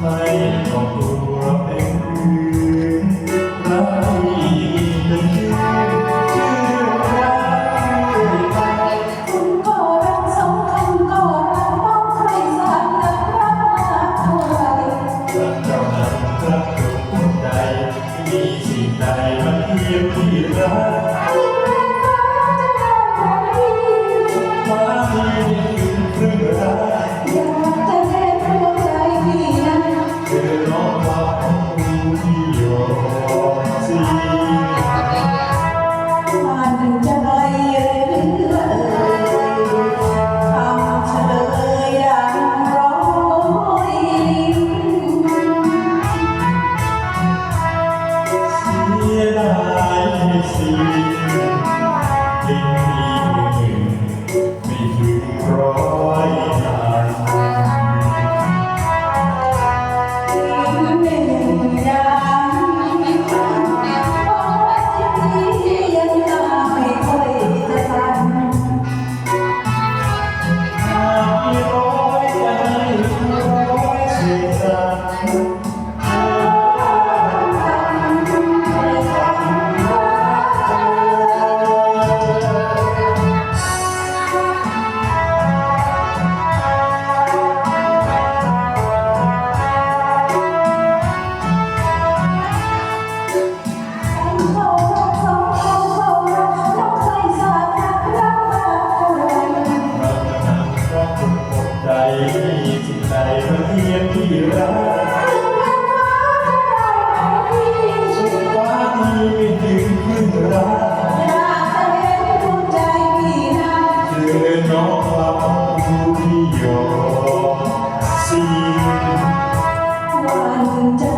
ใส่ของตัวเป็นรักินเชื่อชื่อรักคุณก็รักสองคนก็รักต้องใครสักนัรักมาเท่าไหรรักกันรักกัวไม่มีสิ่งใดมาเทียบที่รักานใจ